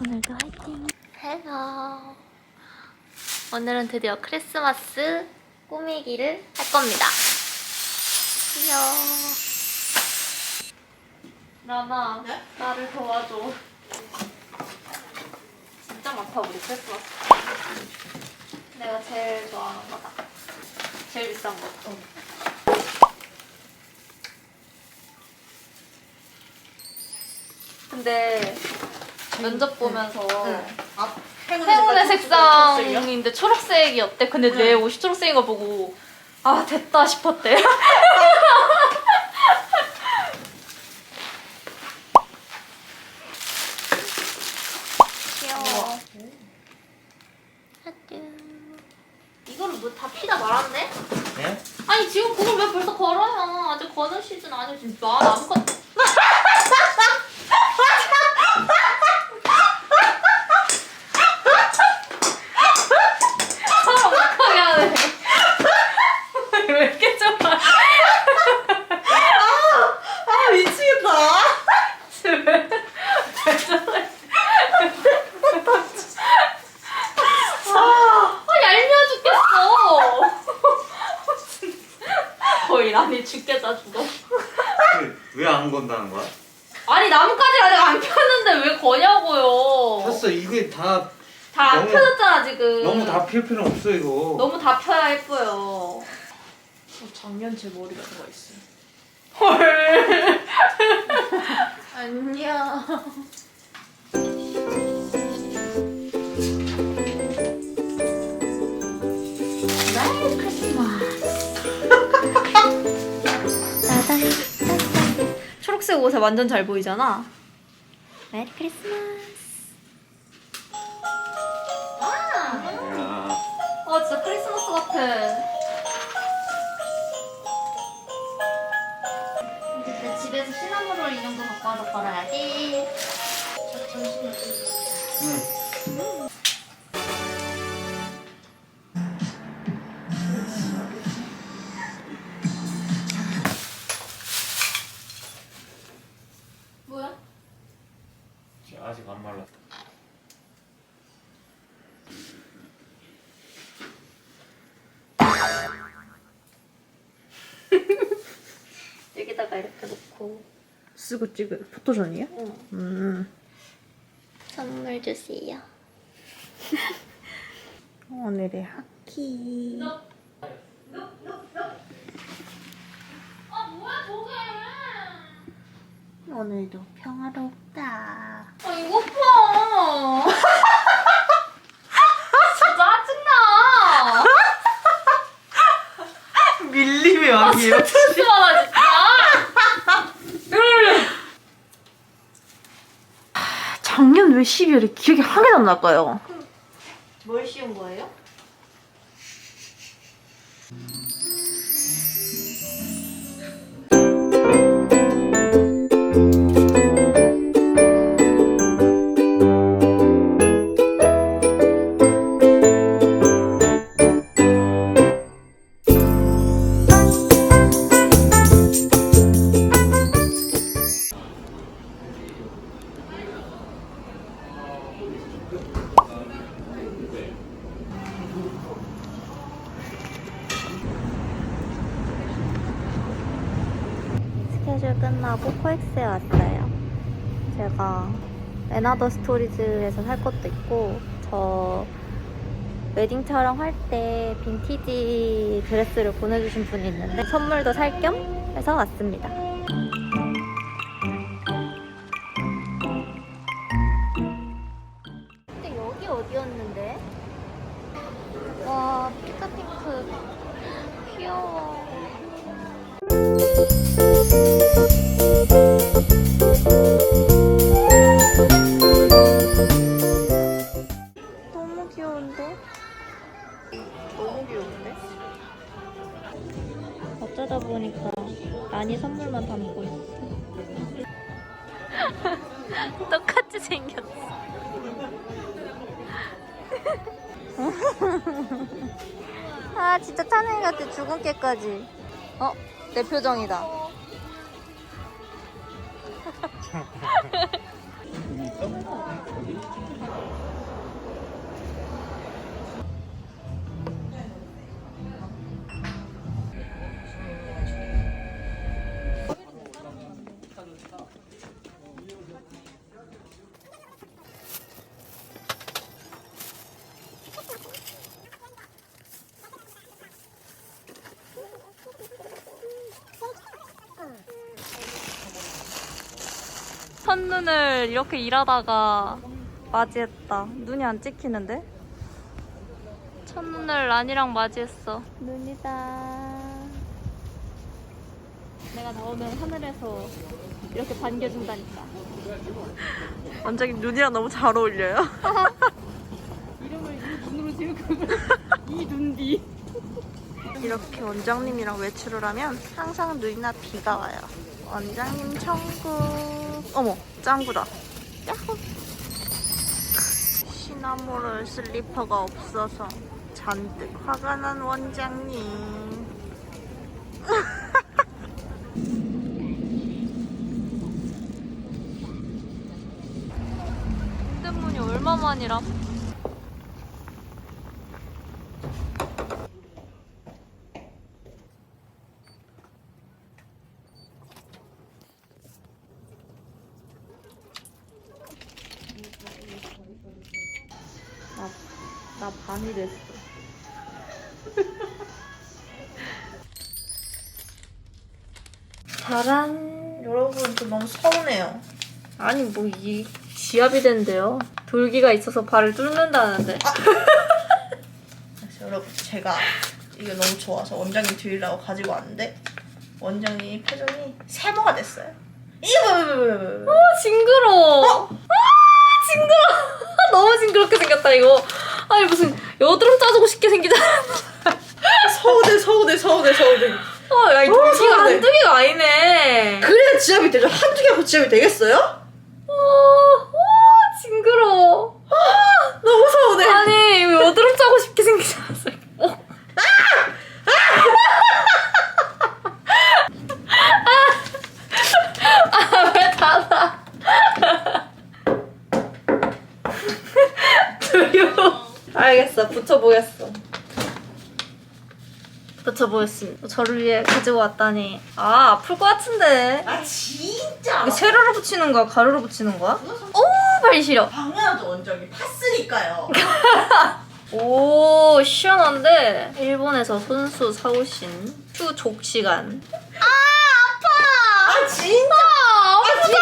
오늘도 화이팅. 헬로. 오늘은 드디어 크리스마스 꾸미기를 할 겁니다. 귀여워. 나나, 나를 도와줘. 진짜 많다, 우리 크리스마스. 내가 제일 좋아하는 거다. 제일 비싼 거. 근데 면접 보면서 아, 행운의 색상인데 초록색이 어때? 근데 내 옷이 초록색인 거 보고 아 됐다 싶었대. 귀여워. 이거를 뭐 다 피다 말았네? 예? 아니 지금 그걸 왜 벌써 걸어요? 아직 거는 시즌 아니지. 나 아무것도. 5일 아니 죽겠다 죽어 그, 왜안 건다는 거야? 아니 나뭇가지를 아직 안 폈는데 왜 거냐고요 봤어 이게 다 다안 펴졌잖아 지금 너무 다 필 필요는 없어 이거 너무 다 펴야 예뻐요 어, 작년 제 머리가 들어 있어요. 헐 안녕. 짜잔. 초록색 옷에 완전 잘 보이잖아. 메리 크리스마스. 와. 야, 아 진짜 크리스마스 같아. 그때 집에서 시나모롤 인형도 갖고 와서 걸어야지. 응. 아직 안 말랐다 여기다가 이렇게 놓고 쓰고 찍은 포토존이야? 응. 음. 선물 주세요. 오늘의 하키. 아 뭐야 저게? 오늘도 평화롭다. 아 이거 봐. 진짜 짜증나. 밀림의 아 왕 스트레스 받아 진짜. 작년 왜 12월에 기억이 하나도 안 날까요? 뭘 씌운 거예요? 에나더 스토리즈에서 살 것도 있고 저 웨딩 촬영할 때 빈티지 드레스를 보내주신 분이 있는데 선물도 살 겸 해서 왔습니다. 어쩌다 보니까 난이 선물만 담고 있어. 똑같이 생겼어. 아 진짜 찬영이 같아 죽은 깨까지. 어? 내 표정이다. 첫눈을 이렇게 일하다가 맞이했다. 눈이 안 찍히는데? 첫눈을 란이랑 맞이했어. 눈이다. 내가 나오면 하늘에서 이렇게 반겨준다니까. 원장님 눈이랑 너무 잘 어울려요. 이름을 이 눈으로 지을 이 눈뒤. 이렇게 원장님이랑 외출을 하면 항상 눈이나 비가 와요. 원장님 천국. 어머, 짱구다. 야호. 시나모롤 슬리퍼가 없어서 잔뜩 화가 난 원장님. 핸드문이 얼마만이라? 아니 뭐 이 지압이 된대요. 돌기가 있어서 발을 뚫는다는데. 그래서 여러분, 제가 이게 너무 좋아서 원장님 드리려고 가지고 왔는데 원장님 표정이 세모가 됐어요. 이거 징그러워. 아, 징그러워. 너무 징그럽게 생겼다, 이거. 아니, 무슨 여드름 짜주고 싶게 생기잖아. 서우대 서우대 서우대 서우대. 어, 야, 이 너무 돌기가. 한두 개가 아니네. 그래야 지압이 되죠. 한두 개 하고 지압이 되겠어요? 어, 와, 징그러워. 너무 서운해. 아니, 왜 여드름 짜고 싶게 생기지 않았어? 어. 아, 왜 닫아? 조용. 알겠어. 붙여보겠어. 붙여보겠습니다. 저를 위해 가지고 왔다니. 아, 아플 것 같은데. 아 진짜. 이게 세로로 붙이는 거야? 가로로 붙이는 거야? 오, 발이 시려. 당연하죠 원장님 팠으니까요. 오, 시원한데? 일본에서 손수 사오신 추족 시간. 아 진짜. 아, 아프잖아!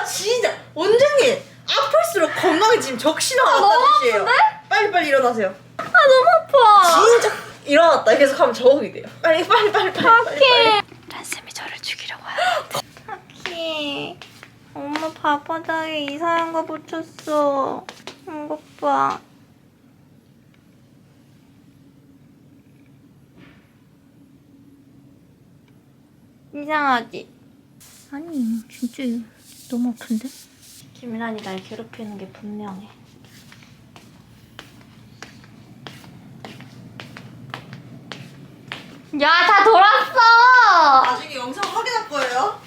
아 진짜. 원장님 아플수록 건강이 지금 적신호가 너무 왔다는 뜻이에요. 빨리 빨리 일어나세요. 아, 너무 아파. 진짜 일어났다. 계속 하면 적응이 돼요. 빨리 빨리 빨리 빨리 빨리. 빨리. 란쌤이 저를 죽이려고 하는데. 타키. 엄마 발바닥에 이상한 거 붙였어. 이것 봐. 이상하지? 아니, 진짜 너무 아픈데? 김란이 날 괴롭히는 게 분명해. 야, 다 돌았어! 나중에 영상 확인할 거예요.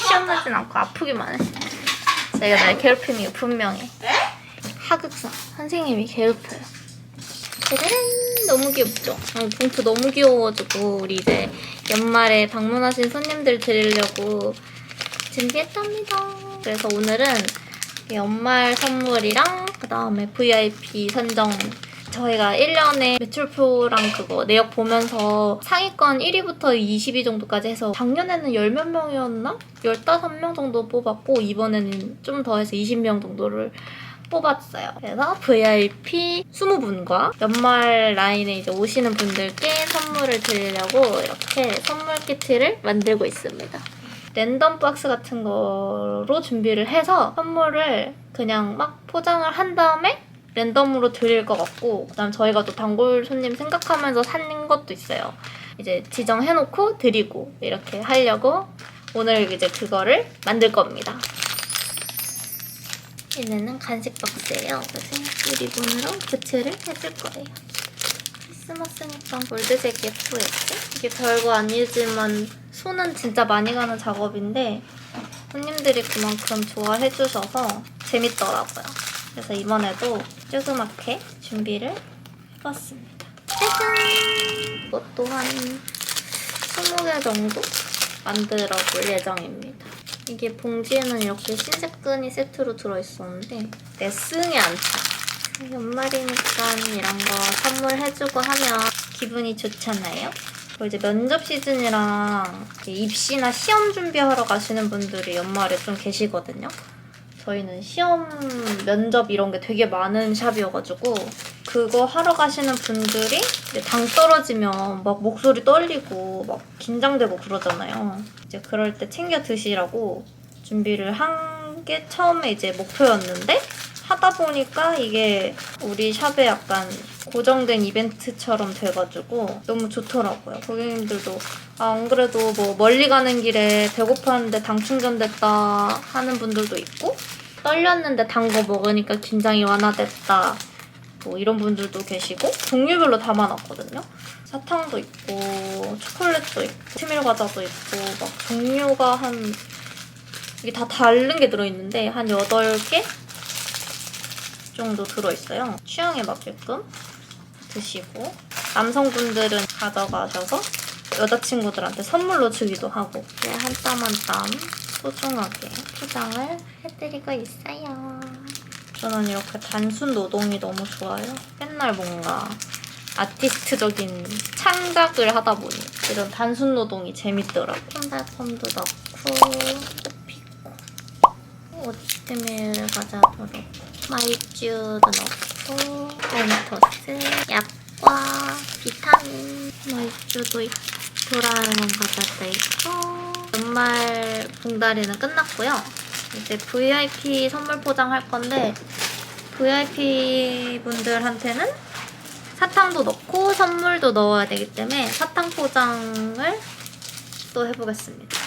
시험나진 않고 아프기만 해. 제가 날 괴롭히는 게 분명해. 네? 하극상 선생님이 괴롭혀요. 짜잔! 너무 귀엽죠? 아, 봉투 너무 귀여워가지고 우리 이제 연말에 방문하신 손님들 드리려고 준비했답니다. 그래서 오늘은 이 연말 선물이랑 그 다음에 VIP 선정 저희가 1년에 매출표랑 그거 내역 보면서 상위권 1위부터 20위 정도까지 해서 작년에는 열몇 명이었나? 15명 정도 뽑았고 이번에는 좀 더 해서 20명 정도를 뽑았어요. 그래서 VIP 20분과 연말 라인에 이제 오시는 분들께 선물을 드리려고 이렇게 선물 키트를 만들고 있습니다. 랜덤 박스 같은 거로 준비를 해서 선물을 그냥 막 포장을 한 다음에 랜덤으로 드릴 것 같고 그다음 저희가 또 단골 손님 생각하면서 산 것도 있어요. 이제 지정해놓고 드리고 이렇게 하려고 오늘 이제 그거를 만들 겁니다. 얘네는 간식 박스예요. 그래서 리본으로 교체를 해줄 거예요. 크리스마스니까 골드색 예쁘겠지? 이게 별거 아니지만 손은 진짜 많이 가는 작업인데 손님들이 그만큼 좋아해 주셔서 재밌더라고요. 그래서 이번에도 조그맣게 준비를 해봤습니다. 짜잔! 이것도 한 20개 정도 만들어 볼 예정입니다. 이게 봉지에는 이렇게 흰색 끈이 세트로 들어있었는데 내쓰게 안 차. 연말이니까 이런 거 선물해주고 하면 기분이 좋잖아요. 이제 면접 시즌이랑 입시나 시험 준비하러 가시는 분들이 연말에 좀 계시거든요. 저희는 시험, 면접 이런 게 되게 많은 샵이어가지고 그거 하러 가시는 분들이 이제 당 떨어지면 막 목소리 떨리고 막 긴장되고 그러잖아요. 이제 그럴 때 챙겨 드시라고 준비를 한 게 처음에 이제 목표였는데 하다 보니까 이게 우리 샵에 약간 고정된 이벤트처럼 돼가지고 너무 좋더라고요. 고객님들도 아, 안 그래도 뭐 멀리 가는 길에 배고팠는데 당 충전됐다 하는 분들도 있고 떨렸는데 단 거 먹으니까 긴장이 완화됐다 뭐 이런 분들도 계시고 종류별로 다 많았거든요. 사탕도 있고 초콜릿도 있고 치밀 과자도 있고 막 종류가 한 이게 다 다른 게 들어있는데 한 8개 정도 들어있어요. 취향에 맞게끔 드시고 남성분들은 가져가셔서 여자친구들한테 선물로 주기도 하고 이렇게 한땀 한땀 소중하게 포장을 해드리고 있어요. 저는 이렇게 단순 노동이 너무 좋아요. 맨날 뭔가 아티스트적인 창작을 하다 보니 이런 단순 노동이 재밌더라고요. 콩달콤도 넣고 피고 오트밀 과자도 넣고 마이쮸도 넣고 멘토스 약과 비타민 마이쮸도 있고 도라에몽 과자도 있고 연말 봉다리는 끝났고요. 이제 VIP 선물 포장할 건데 VIP 분들한테는 사탕도 넣고 선물도 넣어야 되기 때문에 사탕 포장을 또 해보겠습니다.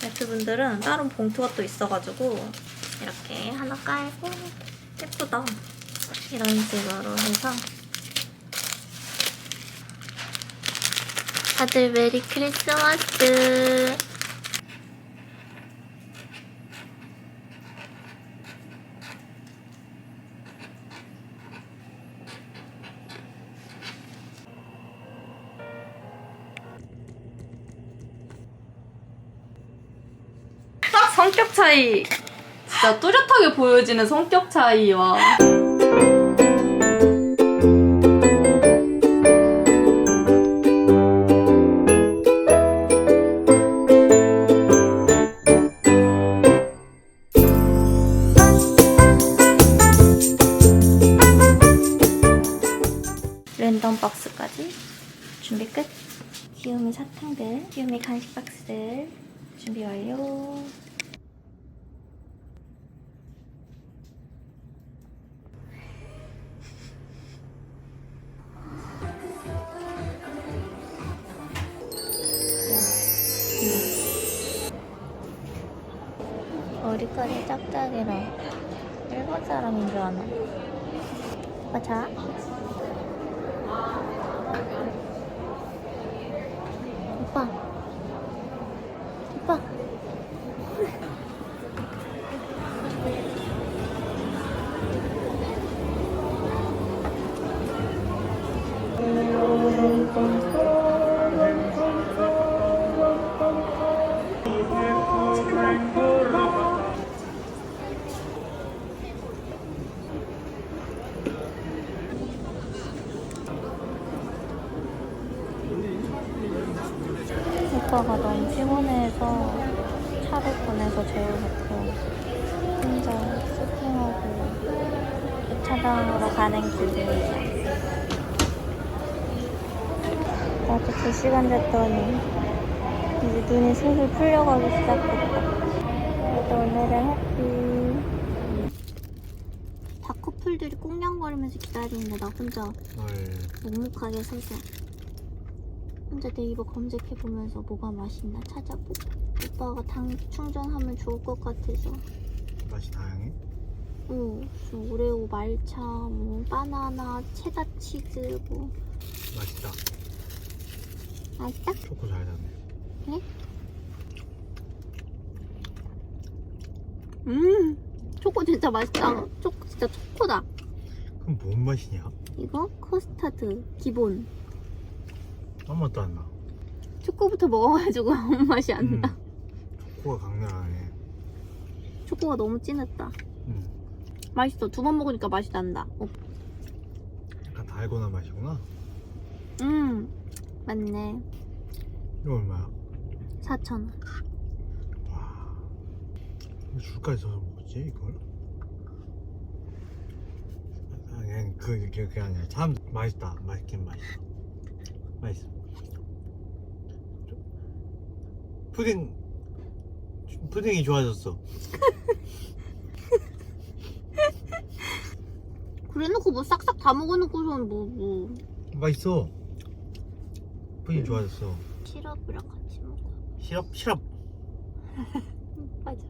VIP 분들은 다른 봉투가 또 있어가지고 이렇게 하나 깔고 예쁘다. 이런 식으로 해서 다들 메리 크리스마스. 성격 차이. 진짜 뚜렷하게 보여지는 성격 차이와 머리까지 짝짝이라 일본 사람인 줄 아나. 오빠. 오빠. 오빠 주차장으로 가는 길이에요. 나도 2시간 잤더니 이제 눈이 슬슬 풀려가기 시작했다. 그래도 오늘은 해피. 다 커플들이 꽁냥거리면서 기다리는데 나 혼자 묵묵하게 서서 혼자 네이버 검색해보면서 뭐가 맛있나 찾아보고 오빠가 당 충전하면 좋을 것 같아서 맛이 다양해? 어, 무슨 오레오 말차 뭐 바나나 체다 치즈 뭐 맛있다. 맛있다? 초코 잘 닿네. 음, 초코 진짜 맛있다. 초코 진짜 초코다. 그럼 뭔 맛이냐? 이거 커스타드 기본. 아무 맛도 안 나. 초코부터 먹어가지고 아무 맛이 안 나. 음, 초코가 강렬하네. 초코가 너무 진했다. 음, 맛있어. 두 번 먹으니까 맛이 난다. 어, 약간 달고나 맛이구나. 음, 맞네. 이거 얼마야? 4,000원. 와, 이거 줄까지 써서 먹었지 이걸? 아니 그 그게, 그게 아니라 참 맛있다. 맛있긴 맛있어. 맛있어. 푸딩 푸딩이 좋아졌어. 그래놓고 뭐 싹싹 다 먹어놓고선 뭐, 뭐. 맛있어. 푸딩 좋아졌어. 시럽이랑 같이 먹어. 시럽 시럽. 맞아.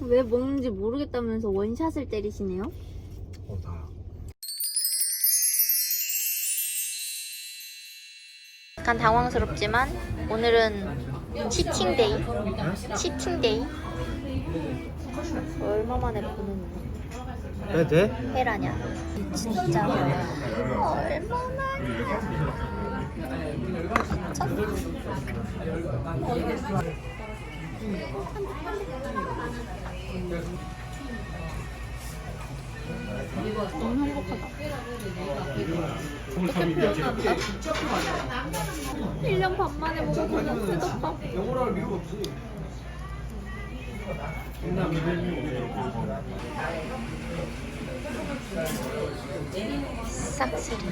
왜 먹는지 모르겠다면서 원샷을 때리시네요? 어 나. 약간 당황스럽지만 오늘은 치팅데이. 치팅데이. 얼마 만에 보는 해 돼? 회라냐? 진짜 얼마나 너무 행복하다. 어떻게 표현한다? 1년 반 만에 먹어보는 새덮밥. 싹쓸이.